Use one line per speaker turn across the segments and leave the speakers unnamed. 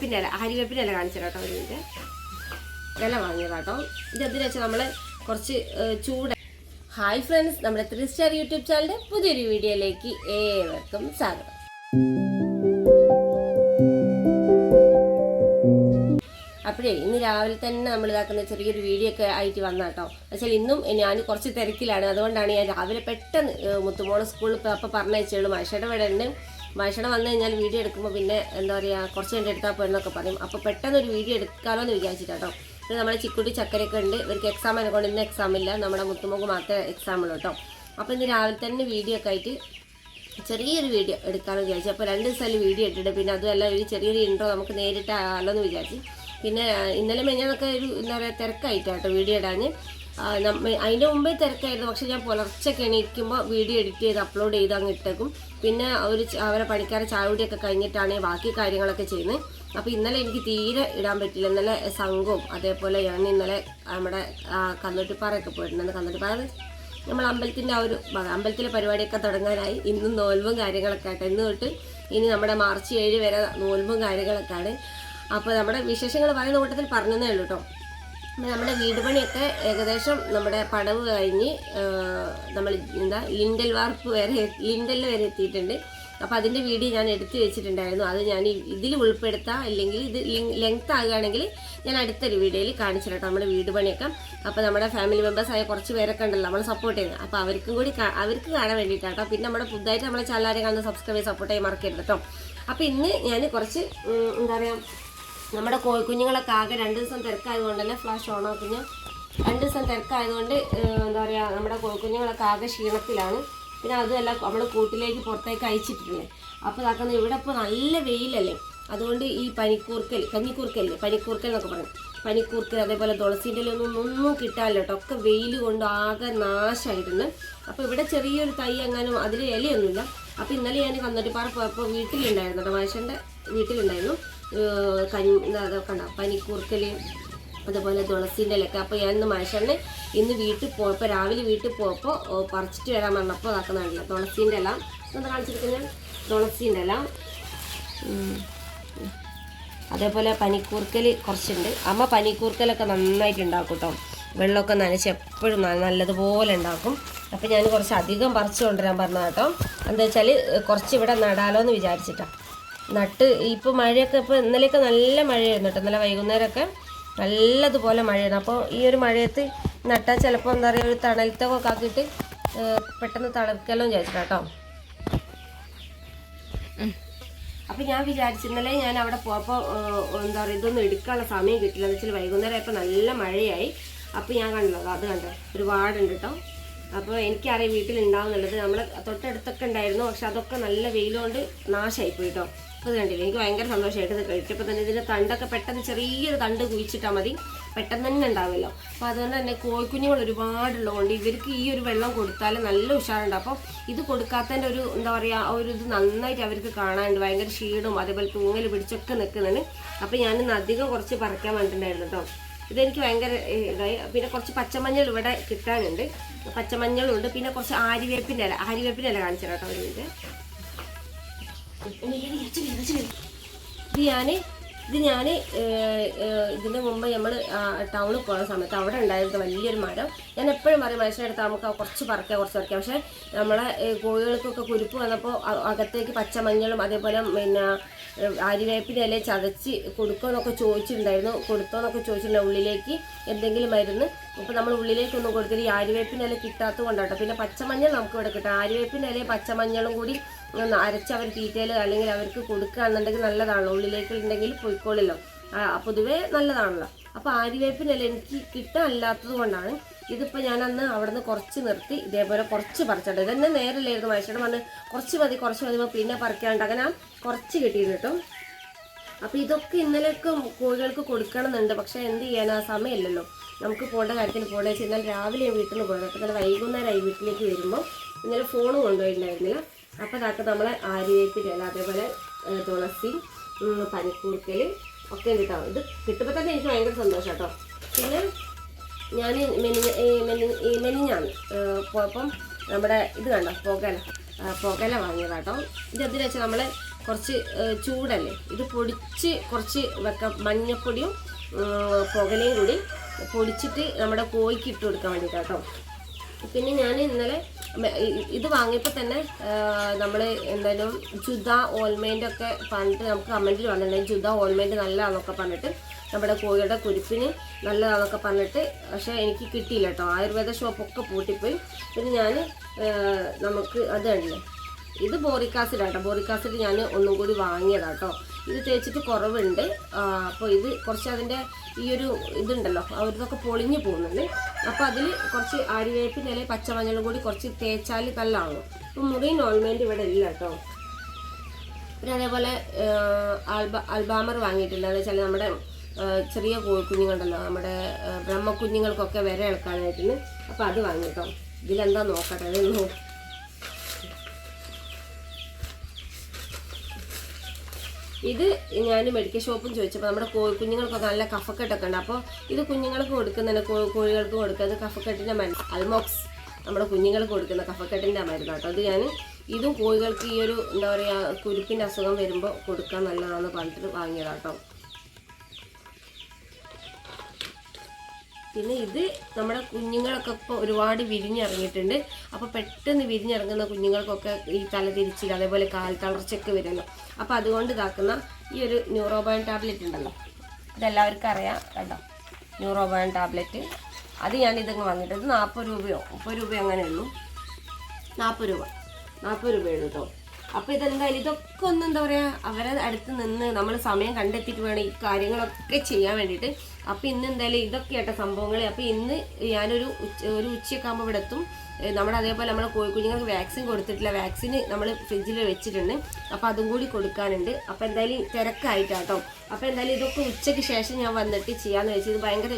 ആര്യവേപ്പിന്റെ ഇല ആര്യവേപ്പിന്റെ ഇല കാണിച്ചു കേട്ടോ ഒരു മിനിറ്റ് ഇല വാങ്ങിയതാട്ടോ. ഇത് എന്തിനാ വെച്ചാൽ നമ്മൾ കുറച്ച് ചൂട് ഹായ് ഫ്രണ്ട്സ് നമ്മുടെ ത്രീ സ്റ്റാർ യൂട്യൂബ് ചാനലിന്റെ പുതിയൊരു വീഡിയോയിലേക്ക് ഏവർക്കും സ്വാഗതം. അപ്പോഴേ ഇന്ന് രാവിലെ തന്നെ നമ്മൾ ഇതാക്കുന്ന ചെറിയൊരു വീഡിയോ ഒക്കെ ആയിട്ട് വന്ന കേട്ടോ എന്നുവെച്ചാൽ ഇന്നും ഞാൻ കുറച്ച് തിരക്കിലാണ്. അതുകൊണ്ടാണ് ഞാൻ രാവിലെ പെട്ടെന്ന് മുത്തുമോളെ സ്കൂളിൽ അപ്പം പറഞ്ഞയച്ചുള്ളൂ മാഷയുടെ ഇവിടെ ഉണ്ട് മനുഷ്യയുടെ വന്നു കഴിഞ്ഞാൽ വീഡിയോ എടുക്കുമ്പോൾ പിന്നെ എന്താ പറയുക കുറച്ച് കണ്ട് എടുത്താൽ പോയെന്നൊക്കെ പറയും. അപ്പോൾ പെട്ടെന്ന് ഒരു വീഡിയോ എടുക്കാമല്ലോ എന്ന് വിചാരിച്ചിട്ടാട്ടോ പിന്നെ നമ്മുടെ ചിക്കുട്ടി ചക്കരയൊക്കെ ഉണ്ട്. ഇവർക്ക് എക്സാം കൊണ്ട് ഇന്ന് എക്സാം ഇല്ല. നമ്മുടെ മുത്തുമോക്ക് മാത്രമേ എക്സാം ഉള്ളൂ കേട്ടോ അപ്പോൾ ഇന്ന് രാവിലെ തന്നെ വീഡിയോ ഒക്കെ ആയിട്ട് ചെറിയൊരു വീഡിയോ എടുക്കാമെന്ന് വിചാരിച്ചു. അപ്പോൾ രണ്ട് ദിവസമായാലും വീഡിയോ ഇട്ടിട്ട് പിന്നെ അതുമല്ല ഒരു ചെറിയൊരു ഇൻട്രോ നമുക്ക് നേരിട്ട് ആലോ എന്ന് വിചാരിച്ചു. പിന്നെ ഇന്നലെ മെഞ്ഞാന്നൊക്കെ ഒരു എന്താ പറയുക തിരക്കായിട്ടാട്ടോ വീഡിയോ ഇടാൻ അതിന്റെ മുമ്പേ തിരക്കായിരുന്നു. പക്ഷെ ഞാൻ പുലർച്ചൊക്കെ എണീക്കുമ്പോൾ വീഡിയോ എഡിറ്റ് ചെയ്ത് അപ്ലോഡ് ചെയ്ത് അങ്ങ് ഇട്ടേക്കും. പിന്നെ ച- അവരെ പണിക്കാരെ ചാവടിയൊക്കെ കഴിഞ്ഞിട്ടാണ് ബാക്കി കാര്യങ്ങളൊക്കെ ചെയ്യുന്നത്. അപ്പോൾ ഇന്നലെ എനിക്ക് തീരെ ഇടാൻ പറ്റില്ല. ഇന്നലെ സംഘവും അതേപോലെ ഞാൻ ഇന്നലെ നമ്മുടെ കന്നോട്ടിപ്പാറയൊക്കെ പോയിട്ടുണ്ട് കന്നോട്ടിപ്പാറ നമ്മൾ അമ്പലത്തിന്റെ ആ ഒരു അമ്പലത്തിലെ പരിപാടിയൊക്കെ തുടങ്ങാനായി. ഇന്നും നോൽവും കാര്യങ്ങളൊക്കെ ആയിട്ട്. ഇന്ന് തൊട്ട് ഇനി നമ്മുടെ മാർച്ച് ഏഴ് വരെ നോൽവും കാര്യങ്ങളൊക്കെ ആണ് അപ്പോൾ നമ്മുടെ വിശേഷങ്ങൾ പറയുന്ന കൂട്ടത്തിൽ പറഞ്ഞതേ ഉള്ളൂ കേട്ടോ നമ്മുടെ വീട് പണിയൊക്കെ ഏകദേശം നമ്മുടെ പടവ് കഴിഞ്ഞ് നമ്മൾ എന്താ ലിൻഡൽ വാർപ്പ് വരെ ലിൻഡലിൽ വരെ എത്തിയിട്ടുണ്ട്. അപ്പോൾ അതിന്റെ വീഡിയോ ഞാൻ എടുത്തു വെച്ചിട്ടുണ്ടായിരുന്നു. അത് ഞാൻ ഇതിൽ ഉൾപ്പെടുത്താം. അല്ലെങ്കിൽ ഇത് ലെങ്ത് ആകുകയാണെങ്കിൽ ഞാൻ അടുത്തൊരു വീഡിയോയിൽ കാണിച്ചു നമ്മുടെ വീട് പണിയൊക്കെ അപ്പോൾ നമ്മുടെ ഫാമിലി മെമ്പേഴ്സായ കുറച്ച് പേരൊക്കെ ഉണ്ടല്ലോ നമ്മൾ സപ്പോർട്ട് ചെയ്യുന്നത്. അപ്പോൾ അവർക്കും കൂടി അവർക്ക് കാണാൻ വേണ്ടിയിട്ടാണ് പിന്നെ നമ്മുടെ പുതുതായിട്ട് നമ്മളെ ചാനലാരെ കാണുന്ന സബ്സ്ക്രൈബ് സപ്പോർട്ട് ചെയ്യാൻ മറക്കരുത് കേട്ടോ. അപ്പോൾ ഇന്ന് ഞാൻ കുറച്ച് എന്താ പറയുക നമ്മുടെ കോഴിക്കുഞ്ഞുങ്ങളൊക്കെ ആകെ രണ്ട് ദിവസം തിരക്കായതുകൊണ്ട് തന്നെ ഫ്ലാഷ് ഓൺ ആക്കുന്ന? രണ്ട് ദിവസം തിരക്കായതുകൊണ്ട് എന്താ പറയുക നമ്മുടെ കോഴിക്കുഞ്ഞുങ്ങളൊക്കെ ആകെ ക്ഷീണത്തിലാണ്. പിന്നെ അതുമല്ല നമ്മൾ കൂട്ടിലേക്ക് പുറത്തേക്ക് അയച്ചിട്ടില്ലേ? അപ്പോൾ അതാക്കുന്നത് ഇവിടെ ഇപ്പോൾ നല്ല വെയിലല്ലേ? അതുകൊണ്ട് ഈ പനിക്കൂർക്കൽ കഞ്ഞിക്കൂർക്കല്ലേ പനിക്കൂർക്കൽ എന്നൊക്കെ പറയും. പനിക്കൂർക്കൽ അതേപോലെ തുളസിന്റെ ഒന്നും ഒന്നും കിട്ടാനില്ല കേട്ടോ. ഒക്കെ വെയിൽ കൊണ്ട് ആകെ നാശമായിട്ടുണ്ട് അപ്പോൾ ഇവിടെ ചെറിയൊരു തൈ എങ്ങാനും അതിൽ ഇലയൊന്നുമില്ല. അപ്പോൾ ഇന്നലെ ഞാൻ കന്നട്ടിപ്പാറ പോയപ്പോൾ വീട്ടിലുണ്ടായിരുന്നു കേട്ടോ മനുഷ്യന്റെ വീട്ടിലുണ്ടായിരുന്നു. എന്താ അതൊക്കെ ഉണ്ടാവും. പനിക്കൂർക്കൽ അതുപോലെ തുളസീന്റെ ഇലക്ക. അപ്പോൾ ഞാൻ ഇന്ന് മനുഷ്യനെ ഇന്ന് വീട്ടിൽ പോയപ്പോൾ രാവിലെ വീട്ടിൽ പോയപ്പോൾ പറിച്ചിട്ട് വരാൻ പറഞ്ഞപ്പോൾ അതാക്കുന്നുണ്ടല്ലോ തുളസീന്റെ ഇല. എന്താ കാണിച്ചിരിക്കുന്നത് തുളസീന്റെ ഇല. അതേപോലെ പനിക്കൂർക്കൽ കുറച്ചുണ്ട്. അമ്മ പനിക്കൂർക്കലൊക്കെ നന്നായിട്ട് ഉണ്ടാക്കും കേട്ടോ വെള്ളമൊക്കെ നനച്ച് എപ്പോഴും നല്ലതുപോലെ ഉണ്ടാക്കും. അപ്പോൾ ഞാൻ കുറച്ച് അധികം പറിച്ചു കൊണ്ടുവരാൻ പറഞ്ഞ കേട്ടോ എന്താ വെച്ചാൽ കുറച്ച് ഇവിടെ നടാലോ എന്ന് വിചാരിച്ചിട്ടാണ് നട്ട് ഇപ്പോൾ മഴയൊക്കെ ഇപ്പോൾ ഇന്നലെയൊക്കെ നല്ല മഴയായിരുന്നു കേട്ടോ. ഇന്നലെ വൈകുന്നേരമൊക്കെ നല്ലതുപോലെ മഴയായിരുന്നു. അപ്പോൾ ഈ ഒരു മഴയത്ത് നട്ടാൽ ചിലപ്പോൾ എന്താ പറയുക ഒരു തണലത്തൊക്കെ ആക്കിയിട്ട് പെട്ടെന്ന് തളർക്കലോ വിചാരിച്ചിട്ടാ കേട്ടോ. അപ്പം ഞാൻ വിചാരിച്ചു ഇന്നലെ ഞാൻ അവിടെ പോയപ്പോൾ എന്താ പറയുക ഇതൊന്നും എടുക്കാനുള്ള സമയം കിട്ടില്ല എന്ന് വെച്ചാൽ വൈകുന്നേരം ആയപ്പോൾ നല്ല മഴയായി. അപ്പോൾ ഞാൻ കണ്ടല്ലോ അത് കണ്ടോ ഒരുപാടുണ്ട് കേട്ടോ. അപ്പോൾ എനിക്കറിയാം വീട്ടിലുണ്ടാവുന്നുള്ളത്. നമ്മൾ തൊട്ടടുത്തൊക്കെ ഉണ്ടായിരുന്നു പക്ഷെ അതൊക്കെ നല്ല വെയിലുകൊണ്ട് നാശമായി പോയി കേട്ടോ. ഇത് കണ്ടില്ല? എനിക്ക് ഭയങ്കര സന്തോഷമായിട്ട് ഇത് കഴിച്ചപ്പോൾ തന്നെ ഇതിന്റെ തണ്ടൊക്കെ പെട്ടെന്ന് ചെറിയൊരു തണ്ട് കുഴിച്ചിട്ടാൽ മതി. പെട്ടെന്ന് തന്നെ ഉണ്ടാവുമല്ലോ. അപ്പോൾ അതുകൊണ്ട് തന്നെ കോഴിക്കുഞ്ഞുങ്ങൾ ഒരുപാടുള്ളതുകൊണ്ട് ഇവർക്ക് ഈ ഒരു വെള്ളം കൊടുത്താൽ നല്ല ഉഷാറുണ്ട്. അപ്പോൾ ഇത് കൊടുക്കാത്തതിന്റെ ഒരു എന്താ പറയുക ഒരു ഇത് നന്നായിട്ട് അവർക്ക് കാണാനുണ്ട്. ഭയങ്കര ക്ഷീണവും അതേപോലെ തൂങ്ങൽ പിടിച്ചൊക്കെ നിൽക്കുന്നുണ്ട്. അപ്പോൾ ഞാനിന്ന് അധികം കുറച്ച് പറിക്കാൻ വേണ്ടിയിട്ടുണ്ടായിരുന്നു കേട്ടോ. ഇതെനിക്ക് ഭയങ്കര ഇതായി. പിന്നെ കുറച്ച് പച്ചമഞ്ഞൾ ഇവിടെ കിട്ടാനുണ്ട്. പച്ചമഞ്ഞളുണ്ട്. പിന്നെ കുറച്ച് ആര്യവേപ്പിന്റെ ഇല. ആര്യവേപ്പിന്റെ ഇല കാണിച്ചു കേട്ടോ ഒരു ഇത് ഇത് ഞാൻ ഇതിന് മുമ്പ് നമ്മൾ ടൗണിൽ പോകുന്ന സമയത്ത് അവിടെ ഉണ്ടായിരുന്ന വലിയൊരു മരം. ഞാൻ എപ്പോഴും പറയും മനുഷ്യരെടുത്ത് നമുക്ക് കുറച്ച് പറിക്കാം കുറച്ച് പറിക്കാം. പക്ഷേ നമ്മളെ കോഴികൾക്കൊക്കെ കുരുപ്പ് വന്നപ്പോൾ അകത്തേക്ക് പച്ചമഞ്ഞളും അതേപോലെ പിന്നെ അരിവേപ്പിന്റെ ഇല ചതച്ച് കൊടുക്കുമെന്നൊക്കെ ചോദിച്ചിട്ടുണ്ടായിരുന്നു. കൊടുത്തോന്നൊക്കെ ചോദിച്ചിട്ടുണ്ടായിരുന്നു ഉള്ളിലേക്ക് എന്തെങ്കിലും മരുന്ന്. അപ്പോൾ നമ്മൾ ഉള്ളിലേക്കൊന്നും കൊടുത്തിട്ട് ഈ ആര്യവേപ്പിന്റെ ഇല കിട്ടാത്തത് കൊണ്ടാട്ടോ. പിന്നെ പച്ചമഞ്ഞൾ നമുക്ക് ഇവിടെ കിട്ടാം. ആര്യവേപ്പിന്റെ ഇലയും പച്ചമഞ്ഞളും കൂടി ഒന്ന് അരച്ച് അവർ തീറ്റയിൽ അല്ലെങ്കിൽ അവർക്ക് കൊടുക്കുകയാണെന്നുണ്ടെങ്കിൽ നല്ലതാണല്ലോ ഉള്ളിലേക്ക് ഉണ്ടെങ്കിൽ പൊയ്ക്കോളില്ലോ. ആ, പൊതുവേ നല്ലതാണല്ലോ. അപ്പോൾ ആര്യവേപ്പിന്റെ ഇല എനിക്ക് കിട്ടാനില്ലാത്തത് കൊണ്ടാണ് ഇതിപ്പോൾ ഞാൻ അന്ന് അവിടെ നിന്ന് കുറച്ച് നിർത്തി ഇതേപോലെ കുറച്ച് പറിച്ചിട്ട്. ഇതന്നെ നേരല്ലായിരുന്നു മനുഷ്യരുടെ പറഞ്ഞ് കുറച്ച് മതി കുറച്ച് മതി പിന്നെ പറിക്കാണ്ട് അങ്ങനെ കുറച്ച് കിട്ടിയിരുന്നു കേട്ടോ. അപ്പോൾ ഇതൊക്കെ ഇന്നലെയൊക്കെ കോഴികൾക്ക് കൊടുക്കണമെന്നുണ്ട്. പക്ഷേ എന്ത് ചെയ്യാനാ? സമയമില്ലല്ലോ. നമുക്ക് പോകേണ്ട കാര്യത്തിന് പോകേണ്ട വെച്ചാൽ ഇന്നലെ രാവിലെ വീട്ടിൽ പോയത്. അപ്പോൾ ഇന്നലെ വൈകുന്നേരമായി വീട്ടിലേക്ക് വരുമ്പോൾ ഇന്നലെ ഫോൺ കൊണ്ടുപോയിട്ടുണ്ടായിരുന്നില്ല. അപ്പോൾ അതൊക്കെ നമ്മൾ ആര്യവേപ്പിലല്ല അതേപോലെ തുളസി പനിക്കൂർക്കൽ ഒക്കെ കേട്ടോ ഇത് കിട്ടുമ്പോൾ തന്നെ എനിക്ക് ഭയങ്കര സന്തോഷം കേട്ടോ പിന്നെ ഞാൻ മെനി മെനി മെനിഞ്ഞാണ് പോയപ്പം നമ്മുടെ ഇത് കണ്ടോ പുകല വാങ്ങിയത് വാങ്ങിയതാട്ടോ ഇത് എന്തിനാ വെച്ചാൽ നമ്മൾ കുറച്ച് ചൂടല്ലേ ഇത് പൊടിച്ച് കുറച്ച് വെക്കാം മഞ്ഞപ്പൊടിയും പുകലയും കൂടി പൊടിച്ചിട്ട് നമ്മുടെ കോഴിക്ക് ഇട്ട് കൊടുക്കാൻ വേണ്ടിയിട്ട് കേട്ടോ പിന്നെ ഞാൻ ഇന്നലെ ഇത് വാങ്ങിയപ്പോൾ തന്നെ നമ്മൾ എന്തായാലും ജുദ ഓൾമെന്റ് ഒക്കെ പറഞ്ഞിട്ട് നമുക്ക് കമന്റിൽ വന്നിട്ടുണ്ടെങ്കിൽ ജുദ ഓൾമെന്റ് നല്ലതാണെന്നൊക്കെ പറഞ്ഞിട്ട് നമ്മുടെ കോഴിയുടെ കുരിപ്പിന് നല്ലതാണെന്നൊക്കെ പറഞ്ഞിട്ട് പക്ഷേ എനിക്ക് കിട്ടിയില്ല കേട്ടോ. ആയുർവേദ ഷോപ്പൊക്കെ പൂട്ടിപ്പോയി. പിന്നെ ഞാൻ നമുക്ക് അത് കണ്ടില്ലേ? ഇത് ബോറിക് കേട്ടോ ബോറിക്കാസിഡ് ഞാൻ ഒന്നും കൂടി വാങ്ങിയതാട്ടോ ഇത് തേച്ചിട്ട് കുറവുണ്ട്. അപ്പോൾ ഇത് കുറച്ച് അതിന്റെ ഈ ഒരു ഇതുണ്ടല്ലോ ഇതൊക്കെ പൊളിഞ്ഞു പോകുന്നുണ്ട്. അപ്പോൾ അതിൽ കുറച്ച് ആര്യവേപ്പിന്റെ അല്ലെങ്കിൽ പച്ചമഞ്ഞളും കൂടി കുറച്ച് തേച്ചാൽ നല്ലതാണോ അപ്പോൾ മുറിയും ഓൾമെന്റ് ഇവിടെ ഇല്ല കേട്ടോ. പിന്നെ അതേപോലെ ആൽബ അൽബാമർ വാങ്ങിയിട്ടുണ്ട്. എന്ന് വെച്ചാൽ നമ്മുടെ ചെറിയ കുഞ്ഞുങ്ങളുണ്ടല്ലോ നമ്മുടെ ബ്രഹ്മക്കുഞ്ഞുങ്ങൾക്കൊക്കെ വിര ഇളക്കാനായിട്ടുണ്ട് അപ്പോൾ അത് വാങ്ങിയിട്ടോ ഇതിലെന്താ നോക്കട്ടെ? അത് ഇത് ഞാൻ മെഡിക്കൽ ഷോപ്പും ചോദിച്ചപ്പോൾ നമ്മുടെ കോഴി കുഞ്ഞുങ്ങൾക്കൊക്കെ നല്ല കഫക്കെട്ടൊക്കെ ഉണ്ട്. അപ്പോൾ ഇത് കുഞ്ഞുങ്ങൾക്ക് കൊടുക്കുന്നതിന് കോഴികൾക്ക് കൊടുക്കുന്നത് കഫക്കെട്ടിന്റെ മരുന്ന്. അൽമോക്സ് നമ്മുടെ കുഞ്ഞുങ്ങൾക്ക് കൊടുക്കുന്ന കഫക്കെട്ടിന്റെ മരുന്ന് കേട്ടോ. അത് ഞാൻ ഇതും കോഴികൾക്ക് ഈ ഒരു എന്താ പറയുക കുരുപ്പിന്റെ അസുഖം വരുമ്പോൾ കൊടുക്കാൻ നല്ലതാണെന്ന് പറഞ്ഞിട്ട് വാങ്ങിയതാട്ടോ പിന്നെ ഇത് നമ്മുടെ കുഞ്ഞുങ്ങളൊക്കെ ഇപ്പോൾ ഒരുപാട് വിരിഞ്ഞിറങ്ങിയിട്ടുണ്ട്. അപ്പോൾ പെട്ടെന്ന് വിരിഞ്ഞിറങ്ങുന്ന കുഞ്ഞുങ്ങൾക്കൊക്കെ ഈ തല തിരിച്ചിൽ അതേപോലെ കാൽ തളർച്ചയൊക്കെ വരുമല്ലോ അപ്പോൾ അതുകൊണ്ട് ഇതാക്കുന്ന ഈ ഒരു ന്യൂറോബയോൺ ടാബ്ലറ്റ് ഉണ്ടല്ലോ. ഇതെല്ലാവർക്കും അറിയാം കണ്ടോ? Neurobion tablet. അത് ഞാൻ ഇതങ്ങ് വാങ്ങിയിട്ട് നാൽപ്പത് രൂപയോ മുപ്പത് രൂപയോ അങ്ങനെ ഉള്ളൂ. നാൽപ്പത് രൂപ. നാൽപ്പത് രൂപയുള്ളൂ കേട്ടോ അപ്പോൾ ഇതെന്തായാലും ഇതൊക്കെ ഒന്ന് എന്താ പറയുക അവരെ അടുത്ത് നിന്ന് നമ്മൾ സമയം കണ്ടെത്തിയിട്ട് വേണം ഈ കാര്യങ്ങളൊക്കെ ചെയ്യാൻ വേണ്ടിയിട്ട്. അപ്പോൾ ഇന്ന് എന്തായാലും ഇതൊക്കെ ആയിട്ട് സംഭവങ്ങൾ അപ്പം ഇന്ന് ഞാനൊരു ഒരു ഉച്ചയൊക്കെ ആകുമ്പോൾ ഇവിടെ എത്തും. നമ്മുടെ അതേപോലെ നമ്മുടെ കോഴിക്കുഞ്ഞുങ്ങൾക്ക് വാക്സിൻ കൊടുത്തിട്ടില്ല. വാക്സിൻ നമ്മൾ ഫ്രിഡ്ജിൽ വെച്ചിട്ടുണ്ട്. അപ്പോൾ അതും കൂടി കൊടുക്കാനുണ്ട്. അപ്പോൾ എന്തായാലും തിരക്കായിട്ടാട്ടോ. അപ്പോൾ എന്തായാലും ഇതൊക്കെ ഉച്ചയ്ക്ക് ശേഷം ഞാൻ വന്നിട്ട് ചെയ്യാമെന്ന് വെച്ചത് ഭയങ്കര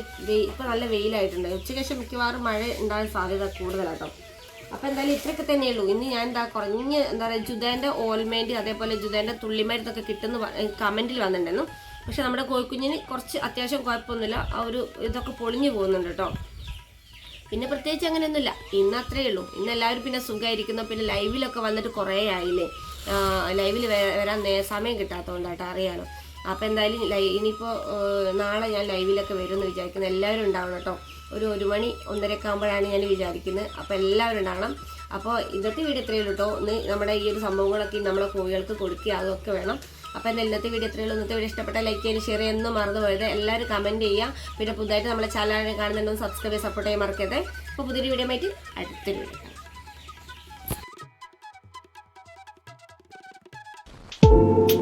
ഇപ്പോൾ നല്ല വെയിലായിട്ടുണ്ട്. ഉച്ചയ്ക്ക് ശേഷം മിക്കവാറും മഴ ഉണ്ടാകാൻ സാധ്യത കൂടുതലാട്ടോ. അപ്പൊ എന്തായാലും ഇത്രയൊക്കെ തന്നെയുള്ളൂ. ഇന്ന് ഞാൻ എന്താ കുറഞ്ഞ എന്താ പറയുക ജുദേന്റെ ഓൾമെന്റ് അതേപോലെ ജുദേന്റെ തുള്ളിമരുന്നൊക്കെ കിട്ടുന്ന കമന്റിൽ വന്നിട്ടുണ്ടായിരുന്നു. പക്ഷെ നമ്മുടെ കോഴിക്കുഞ്ഞിന് കുറച്ച് അത്യാവശ്യം കുഴപ്പമൊന്നുമില്ല. ആ ഒരു ഇതൊക്കെ പൊളിഞ്ഞു പോകുന്നുണ്ട് കേട്ടോ. പിന്നെ പ്രത്യേകിച്ച് അങ്ങനെയൊന്നുമില്ല. ഇന്ന് അത്രയേ ഉള്ളൂ. ഇന്ന് എല്ലാവരും പിന്നെ സുഖമായിരിക്കുന്നു. പിന്നെ ലൈവിലൊക്കെ വന്നിട്ട് കുറേ ആയില്ലേ? ലൈവിൽ വരാൻ സമയം കിട്ടാത്തതുകൊണ്ടാട്ടോ അറിയാലോ. അപ്പോൾ എന്തായാലും ലൈ ഇനിയിപ്പോൾ നാളെ ഞാൻ ലൈവിലൊക്കെ വരുമെന്ന് വിചാരിക്കുന്നു. എല്ലാവരും ഉണ്ടാവണം കേട്ടോ. ഒരു ഒരു മണി ഒന്നരയൊക്കെ ആകുമ്പോഴാണ് ഞാൻ വിചാരിക്കുന്നത്. അപ്പോൾ എല്ലാവരും ഉണ്ടാവണം. അപ്പോൾ ഇന്നത്തെ വീട് ഇത്രയേ ഉള്ളൂ കേട്ടോ. ഒന്ന് നമ്മുടെ ഈ ഒരു സംഭവങ്ങളൊക്കെ നമ്മളെ കോഴികൾക്ക് കൊടുക്കുക അതൊക്കെ വേണം. അപ്പോൾ എന്റെ ഇന്നത്തെ വീഡിയോ എത്രയുള്ള ഇന്നത്തെ വീഡിയോ ഇഷ്ടപ്പെട്ട ലൈക്ക് ചെയ്യാൻ ഷെയർ ചെയ്യുന്നു മറന്നു പോയത് എല്ലാവരും കമന്റ് ചെയ്യുക. പിന്നെ പുതുതായിട്ട് നമ്മളെ ചാനൽ കാണുന്നുണ്ടോ സബ്സ്ക്രൈബ് സപ്പോർട്ട് ചെയ്യാൻ മറക്കരുത്. അപ്പോൾ പുതിയൊരു വീഡിയോ ആയിട്ട് അടുത്ത വീഡിയോ Thank you